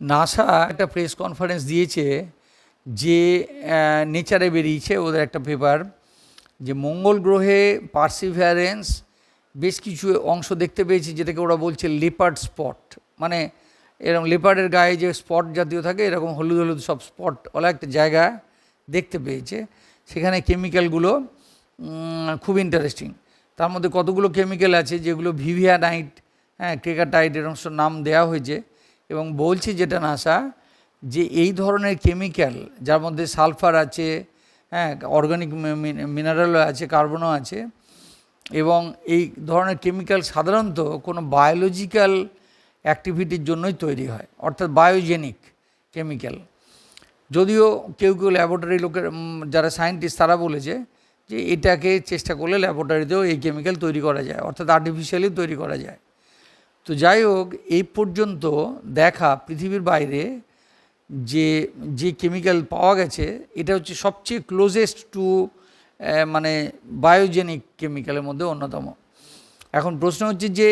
NASA একটা press conference দিয়েছে যে নেচারে বেরিয়েছে ওদের একটা পেপার যে মঙ্গল গ্রহে পার্সিভিয়ারেন্স বেশ কিছু অংশ দেখতে পেয়েছি যেটাকে ওরা বলছে লেপার্ড স্পট। মানে এরকম লেপার্ডের গায়ে যে স্পট জাতীয় থাকে, এরকম হলুদ হলুদ সব স্পট ওলা একটা জায়গা দেখতে পেয়েছে। সেখানে কেমিক্যালগুলো খুব ইন্টারেস্টিং তার মধ্যে কতগুলো কেমিক্যাল আছে যেগুলো ভিভিয়া নাইট হ্যাঁ ক্রেকাটাইট এরকম সব নাম দেওয়া হয়েছে। এবং বলছি যেটা নাসা, যে এই ধরনের কেমিক্যাল যার মধ্যে সালফার আছে হ্যাঁ অর্গানিক মিনারেলও আছে কার্বনও আছে, এবং এই ধরনের কেমিক্যাল সাধারণত কোনো বায়োলজিক্যাল অ্যাক্টিভিটির জন্যই তৈরি হয়, অর্থাৎ বায়োজেনিক কেমিক্যাল যদিও কেউ কেউ ল্যাবরেটরি লোকের যারা সায়েন্টিস্ট তারা বলেছে যে এটাকে চেষ্টা করলে ল্যাবরেটরিতেও এই কেমিক্যাল তৈরি করা যায়, অর্থাৎ আর্টিফিশিয়ালি তৈরি করা যায়। তো যাই হোক এই পর্যন্ত দেখা পৃথিবীর বাইরে যে যে কেমিক্যাল পাওয়া গেছে, এটা হচ্ছে সবচেয়ে ক্লোজেস্ট টু মানে বায়োজেনিক কেমিক্যালের মধ্যে অন্যতম। এখন প্রশ্ন হচ্ছে যে,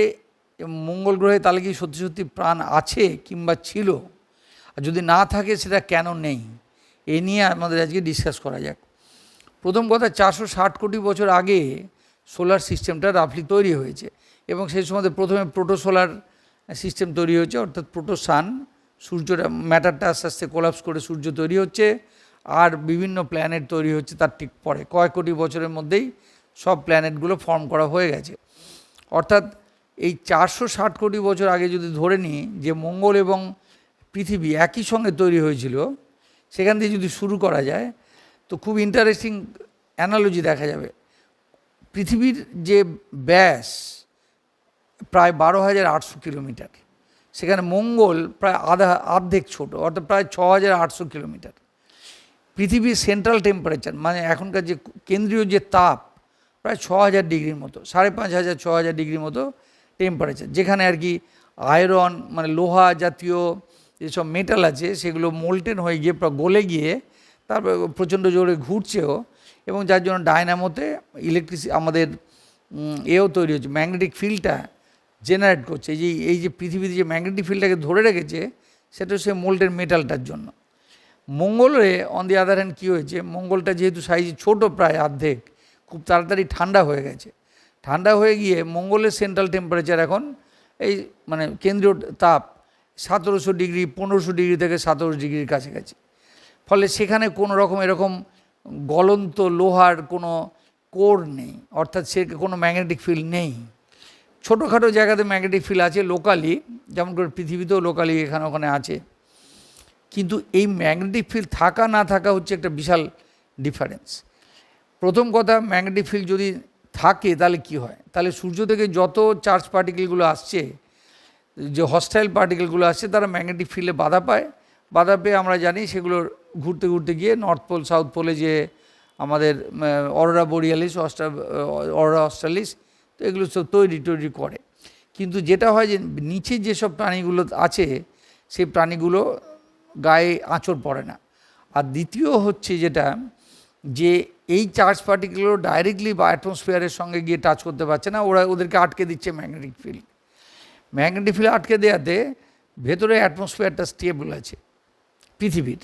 মঙ্গল গ্রহে তাহলে কি সত্যি সত্যি প্রাণ আছে কিংবা ছিল? আর যদি না থাকে, সেটা কেন নেই? এ নিয়ে আমাদের আজকে ডিসকাস করা যাক। প্রথম কথা, চারশো ষাট কোটি বছর আগে সোলার সিস্টেমটা রাফলি তৈরি হয়েছে। এবং সেই সময় প্রথমে প্রোটোসোলার সিস্টেম তৈরি হয়েছে, অর্থাৎ প্রোটোসান সূর্যটা ম্যাটারটা আস্তে আস্তে কোলাপস করে সূর্য তৈরি হচ্ছে, আর বিভিন্ন প্ল্যানেট তৈরি হচ্ছে তার ঠিক পরে। কয়েক কোটি বছরের মধ্যেই সব প্ল্যানেটগুলো ফর্ম করা হয়ে গেছে। অর্থাৎ এই চারশো ষাট কোটি বছর আগে যদি ধরে নিই, যে মঙ্গল এবং পৃথিবী একই সঙ্গে তৈরি হয়েছিল, সেখান দিয়ে যদি শুরু করা যায়, তো খুব ইন্টারেস্টিং অ্যানালজি দেখা যাবে। পৃথিবীর যে ব্যাস প্রায় বারো হাজার আটশো কিলোমিটার। সেখানে মঙ্গল প্রায় আধা, অর্ধেক ছোট, অর্থাৎ প্রায় ছ হাজার আটশো কিলোমিটার। পৃথিবীর সেন্ট্রাল টেম্পারেচার মানে এখনকার যে কেন্দ্রীয় যে তাপ, প্রায় ছ হাজার ডিগ্রির মতো, সাড়ে পাঁচ হাজার, ছ হাজার ডিগ্রির মতো টেম্পারেচার যেখানে আর কি আয়রন মানে লোহা জাতীয় যেসব মেটাল আছে, সেগুলো মোল্টেন হয়ে গিয়ে গলে গিয়ে তারপর প্রচণ্ড জোরে ঘুরছেও এবং যার জন্য ডায়নামোতে ইলেকট্রিসি আমাদের এও তৈরি হচ্ছে ম্যাগনেটিক ফিল্ডটা জেনারেট করছে, এই যে এই যে পৃথিবীতে যে ম্যাগনেটিক ফিল্ডটাকে ধরে রেখেছে, সেটা সে মোল্টের মেটালটার জন্য। মঙ্গলে অন দি আদার হ্যান্ড কী হয়েছে? মঙ্গলটা যেহেতু সাইজে ছোট প্রায় অর্ধেক, খুব তাড়াতাড়ি ঠান্ডা হয়ে গেছে। ঠান্ডা হয়ে গিয়ে মঙ্গলের সেন্ট্রাল টেম্পারেচার এখন এই মানে কেন্দ্রীয় তাপ সতেরোশো ডিগ্রি, পনেরোশো ডিগ্রি থেকে সতেরোশো ডিগ্রির কাছাকাছি। ফলে সেখানে কোনো রকম এরকম গলন্ত লোহার কোনো কোর নেই, অর্থাৎ সে কোনো ম্যাগনেটিক ফিল্ড নেই। ছোটোখাটো জায়গাতে ম্যাগনেটিক ফিল্ড আছে লোকালি যেমন করে পৃথিবীতেও লোকালি এখানে ওখানে আছে। কিন্তু এই ম্যাগনেটিক ফিল্ড থাকা না থাকা হচ্ছে একটা বিশাল ডিফারেন্স প্রথম কথা ম্যাগনেটিক ফিল্ড যদি থাকে তাহলে কি হয়? তাহলে সূর্য থেকে যত চার্জ পার্টিকেলগুলো আসছে, যে হস্টাইল পার্টিকেলগুলো আসছে, তারা ম্যাগনেটিক ফিল্ডে বাধা পায়। বাধা পেয়ে আমরা জানি সেগুলো ঘুরতে ঘুরতে গিয়ে নর্থ পোল সাউথ পোলে যে আমাদের অরোরা বোরিয়ালিস অস্ট্রা, অরোরা অস্ট্রালিস তো এগুলো সব তৈরি টৈরি করে। কিন্তু যেটা হয় যে নিচে যেসব প্রাণীগুলো আছে, সেই প্রাণীগুলো গায়ে আঁচড় পড়ে না। আর দ্বিতীয় হচ্ছে যেটা, যে এই চার্জ পার্টিকেলগুলো ডাইরেক্টলি বা অ্যাটমসফিয়ারের সঙ্গে গিয়ে টাচ করতে পারছে না, ওরা ওদেরকে আটকে দিচ্ছে ম্যাগনেটিক ফিল্ড ম্যাগনেটিক ফিল্ড আটকে দেওয়াতে ভেতরে অ্যাটমসফিয়ারটা স্টেবল আছে, পৃথিবীর।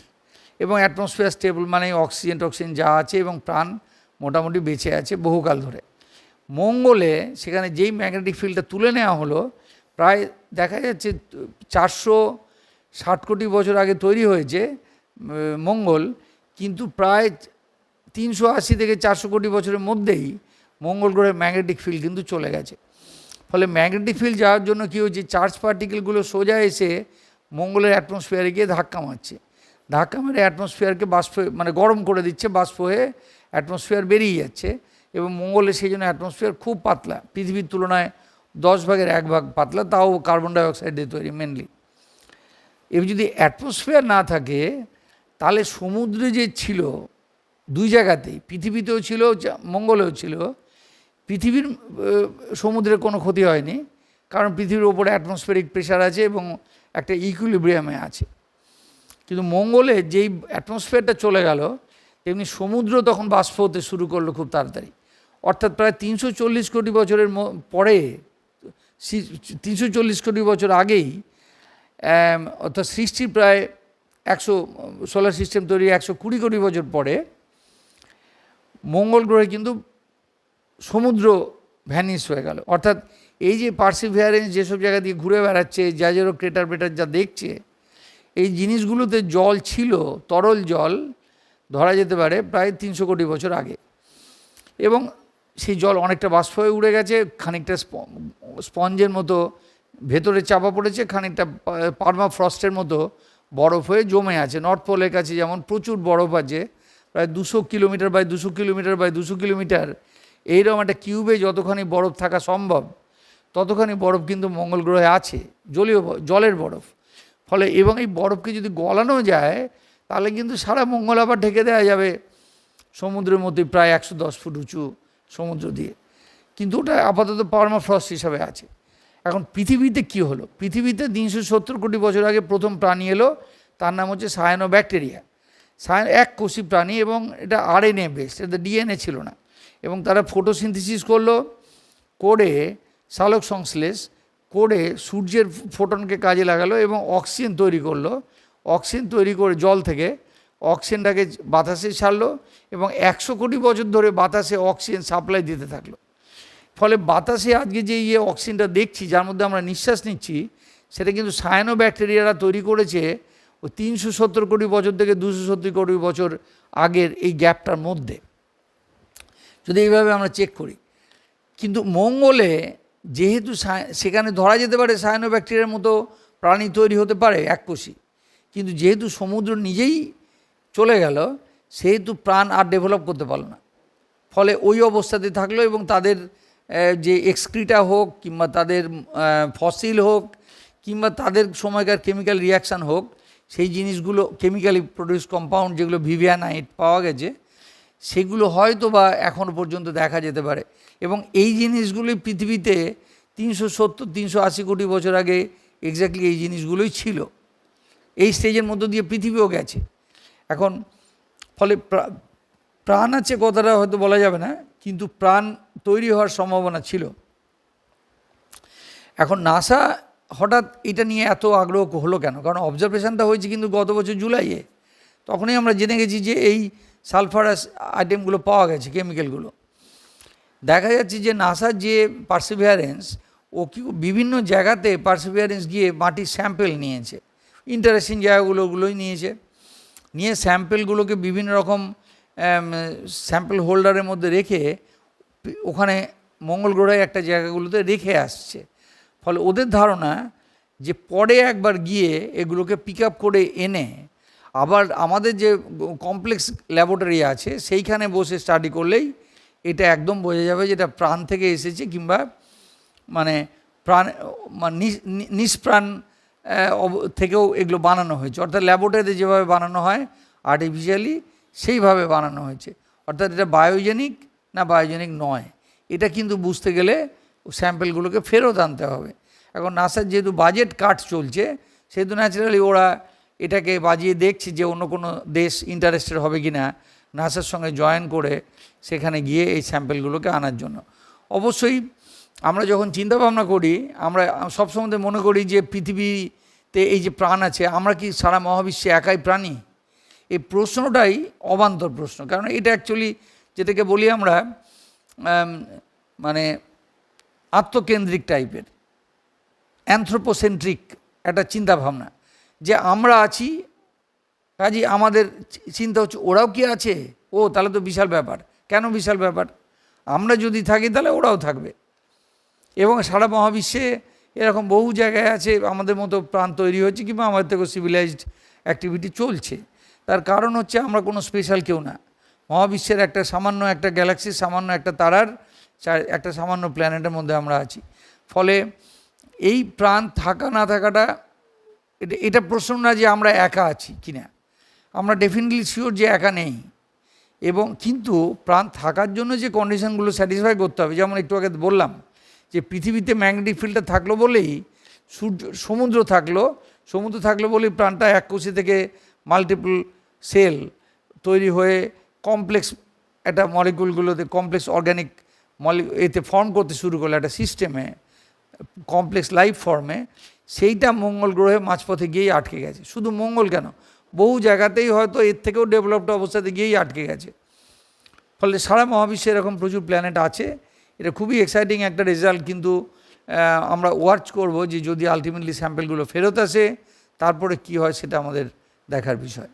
এবং অ্যাটমসফিয়ার স্টেবল মানে অক্সিজেন টক্সিজেন যা আছে এবং প্রাণ মোটামুটি বেঁচে আছে বহুকাল ধরে। মঙ্গলে সেখানে যেই ম্যাগনেটিক ফিল্ডটা তুলে নেওয়া হলো, প্রায় দেখা যাচ্ছে চারশো ষাট কোটি বছর আগে তৈরি হয়েছে মঙ্গল। কিন্তু প্রায় তিনশো আশি থেকে চারশো কোটি বছরের মধ্যেই মঙ্গল গ্রহের ম্যাগনেটিক ফিল্ড কিন্তু চলে গেছে। ফলে ম্যাগনেটিক ফিল্ড যাওয়ার জন্য কী হয়েছে, চার্জ পার্টিকেলগুলো সোজা এসে মঙ্গলের অ্যাটমসফিয়ারে গিয়ে ধাক্কা মারছে। ধাক্কা মেরে অ্যাটমসফিয়ারকে বাষ্প মানে গরম করে দিচ্ছে, বাষ্প হয়ে অ্যাটমসফিয়ার বেরিয়ে যাচ্ছে। এবং মঙ্গলে সেই জন্য অ্যাটমসফিয়ার খুব পাতলা। পৃথিবীর তুলনায় দশ ভাগের এক ভাগ পাতলা, তাও কার্বন ডাইঅক্সাইড দিয়ে তৈরি মেনলি এবার যদি অ্যাটমসফিয়ার না থাকে, তাহলে সমুদ্রে যে ছিল, দুই জায়গাতেই, পৃথিবীতেও ছিল মঙ্গলেও ছিল, পৃথিবীর সমুদ্রের কোনো ক্ষতি হয়নি, কারণ পৃথিবীর ওপরে অ্যাটমসফিয়ারিক প্রেশার আছে এবং একটা ইকুইলিব্রিয়ামে আছে। কিন্তু মঙ্গলে যেই অ্যাটমসফিয়ারটা চলে গেল, তেমনি সমুদ্র তখন বাষ্প হতে শুরু করল খুব তাড়াতাড়ি। অর্থাৎ প্রায় তিনশো চল্লিশ কোটি বছরের পরে তিনশো চল্লিশ কোটি বছর আগেই অর্থাৎ সৃষ্টির প্রায় একশো, সোলার সিস্টেম তৈরি একশো কুড়ি কোটি বছর পরে, মঙ্গল গ্রহে কিন্তু সমুদ্র ভ্যানিস হয়ে গেল। অর্থাৎ এই যে পার্সিভিয়ারেন্স যেসব জায়গা দিয়ে ঘুরে বেড়াচ্ছে, যা যারো ক্রেটার বেটার যা দেখছে, এই জিনিসগুলোতে জল ছিল, তরল জল, ধরা যেতে পারে প্রায় তিনশো কোটি বছর আগে। এবং সেই জল অনেকটা বাষ্প হয়ে উড়ে গেছে, খানিকটা স্পঞ্জের মতো ভেতরে চাপা পড়েছে, খানিকটা পারমা ফ্রস্টের মতো বরফ হয়ে জমে আছে। নর্থ পোলের কাছে যেমন প্রচুর বরফ আছে, প্রায় দুশো কিলোমিটার বাই দুশো কিলোমিটার বাই দুশো কিলোমিটার, এইরকম একটা কিউবে যতখানি বরফ থাকা সম্ভব, ততখানি বরফ কিন্তু মঙ্গল গ্রহে আছে, জলীয় জলের বরফ। ফলে এবং এই বরফকে যদি গলানো যায়, তাহলে কিন্তু সারা মঙ্গল আবার ঢেকে দেওয়া যাবে। সমুদ্রের মধ্যে প্রায় একশো দশ ফুট উঁচু সমুদ্র দিয়ে। কিন্তু ওটা আপাতত পারমাফ্রস্ট হিসাবে আছে। এখন পৃথিবীতে কি হলো? পৃথিবীতে তিনশো সত্তর কোটি বছর আগে প্রথম প্রাণী এলো, তার নাম হচ্ছে সায়ানো ব্যাকটেরিয়া সায়ান এক কোষি প্রাণী এবং এটা আর আরএনএ বেসড এটা ডিএনএ ছিল না। এবং তারা ফটোসিনথেসিস করল, করে সালোক সংশ্লেষ, করে সূর্যের ফোটনকে কাজে লাগালো এবং অক্সিজেন তৈরি করল। অক্সিজেন তৈরি করে জল থেকে অক্সিজেনটাকে বাতাসে ছাড়লো এবং একশো কোটি বছর ধরে বাতাসে অক্সিজেন সাপ্লাই দিতে থাকল। ফলে বাতাসে আজকে যে ইয়ে অক্সিজেনটা দেখছি, যার মধ্যে আমরা নিঃশ্বাস নিচ্ছি, সেটা কিন্তু সায়ানো ব্যাকটেরিয়ারা তৈরি করেছে ওই তিনশো সত্তর কোটি বছর থেকে দুশো সত্তর কোটি বছর আগের এই গ্যাপটার মধ্যে। যদি এইভাবে আমরা চেক করি, কিন্তু মঙ্গলে যেহেতু সেখানে ধরা যেতে পারে সায়ানো ব্যাকটেরিয়ার মতো প্রাণী তৈরি হতে পারে এককোষী কিন্তু যেহেতু সমুদ্র নিজেই চলে গেল, সেহেতু প্রাণ আর ডেভেলপ করতে পারল না। ফলে ওই অবস্থাতে থাকল এবং তাদের যে এক্সক্রিটা হোক কিংবা তাদের ফসিল হোক কিংবা তাদের সময়কার কেমিক্যাল রিয়াকশান হোক, সেই জিনিসগুলো কেমিক্যালি প্রডিউস কম্পাউন্ড যেগুলো ভিভিয়ানাইট পাওয়া গেছে, সেগুলো হয়তো বা এখনও পর্যন্ত দেখা যেতে পারে। এবং এই জিনিসগুলি পৃথিবীতে তিনশো সত্তর, তিনশো আশি কোটি বছর আগে এক্স্যাক্টলি এই জিনিসগুলোই ছিল। এই স্টেজের মধ্য দিয়ে পৃথিবীও গেছে। এখন ফলে প্রাণ আছে কথাটা হয়তো বলা যাবে না, কিন্তু প্রাণ তৈরি হওয়ার সম্ভাবনা ছিল। এখন নাসা হঠাৎ এটা নিয়ে এত আগ্রহ হলো কেন? কারণ অবজারভেশনটা হয়েছে কিন্তু গত বছর জুলাইয়ে। তখনই আমরা জেনে গেছি যে এই সালফারাস আইটেমগুলো পাওয়া গেছে কেমিক্যালগুলো দেখা যাচ্ছে যে নাসার যে পার্সিভিয়ারেন্স ও কি বিভিন্ন জায়গাতে পার্সিভিয়ারেন্স গিয়ে মাটির স্যাম্পেল নিয়েছে। ইন্টারেস্টিং জায়গাগুলোগুলোই নিয়েছে। নিয়ে স্যাম্পেলগুলোকে বিভিন্ন রকম স্যাম্পেল হোল্ডারের মধ্যে রেখে ওখানে মঙ্গল গ্রহে একটা জায়গাগুলোতে রেখে আসছে। ফলে ওদের ধারণা যে পরে একবার গিয়ে এগুলোকে পিক আপ করে এনে আবার আমাদের যে কমপ্লেক্স ল্যাবরেটরি আছে সেইখানে বসে স্টাডি করলেই এটা একদম বোঝা যাবে যেটা প্রাণ থেকে এসেছে কিংবা মানে প্রাণ মানে নিষ্প্রাণ থেকেও এগুলো বানানো হয়েছে। অর্থাৎ ল্যাবরেটরিতে যেভাবে বানানো হয় আর্টিফিশিয়ালি সেইভাবে বানানো হয়েছে। অর্থাৎ এটা বায়োজেনিক না বায়োজেনিক নয়। এটা কিন্তু বুঝতে গেলে স্যাম্পেলগুলোকে ফেরত আনতে হবে। এখন নাসার যেহেতু বাজেট কাট চলছে, সেহেতু ন্যাচারালি ওরা এটাকে বাজিয়ে দেখছে যে অন্য কোনো দেশ ইন্টারেস্টেড হবে কি না নাসার সঙ্গে জয়েন করে সেখানে গিয়ে এই স্যাম্পেলগুলোকে আনার জন্য। অবশ্যই আমরা যখন চিন্তা ভাবনা করি, আমরা সবসময় মনে করি যে পৃথিবীতে এই যে প্রাণ আছে, আমরা কি সারা মহাবিশ্বে একাই প্রাণী? এই প্রশ্নটাই অবান্তর প্রশ্ন। কারণ এটা অ্যাকচুয়ালি যেটাকে বলি আমরা মানে আত্মকেন্দ্রিক টাইপের অ্যান্থ্রোপোসেন্ট্রিক একটা চিন্তা ভাবনা যে আমরা আছি কাজে আমাদের চিন্তা হচ্ছে, ওরাও কি আছে? ও, তাহলে তো বিশাল ব্যাপার। কেন বিশাল ব্যাপার? আমরা যদি থাকি, তাহলে ওরাও থাকবে। এবং সারা মহাবিশ্বে এরকম বহু জায়গায় আছে, আমাদের মতো প্রাণ তৈরি হচ্ছে কিংবা আমাদের থেকেও সিভিলাইজড অ্যাক্টিভিটি চলছে। তার কারণ হচ্ছে আমরা কোনো স্পেশাল কেউ না। মহাবিশ্বের একটা সামান্য একটা গ্যালাক্সির সামান্য একটা তারার একটা সামান্য প্ল্যানেটের মধ্যে আমরা আছি। ফলে এই প্রাণ থাকা না থাকাটা, এটা এটা প্রশ্ন না যে আমরা একা আছি কি না আমরা ডেফিনেটলি শিওর যে একা নেই। এবং কিন্তু প্রাণ থাকার জন্য যে কন্ডিশনগুলো স্যাটিসফাই করতে হবে, যেমন একটু আগে বললাম যে পৃথিবীতে ম্যাগনেটিক ফিল্ডটা থাকল বলেই সূর্য, সমুদ্র থাকল সমুদ্র থাকল বলেই প্রাণটা এক কোষে থেকে মাল্টিপল সেল তৈরি হয়ে কমপ্লেক্স একটা মলিকুলগুলোতে কমপ্লেক্স অর্গ্যানিক মলি এতে ফর্ম করতে শুরু করল একটা সিস্টেমে কমপ্লেক্স লাইফ ফর্মে সেইটা মঙ্গল গ্রহে মাঝপথে গিয়েই আটকে গেছে। শুধু মঙ্গল কেন? বহু জায়গাতেই হয়তো এর থেকেও ডেভেলপড অবস্থাতে গিয়েই আটকে গেছে। ফলে সারা মহাবিশ্বে এরকম প্রচুর প্ল্যানেট আছে এটা খুবই এক্সাইটিং একটা রেজাল্ট কিন্তু আমরা ওয়াচ করব যে যদি আলটিমেটলি স্যাম্পেলগুলো ফেরত আসে, তারপরে কি হয় সেটা আমাদের দেখার বিষয়।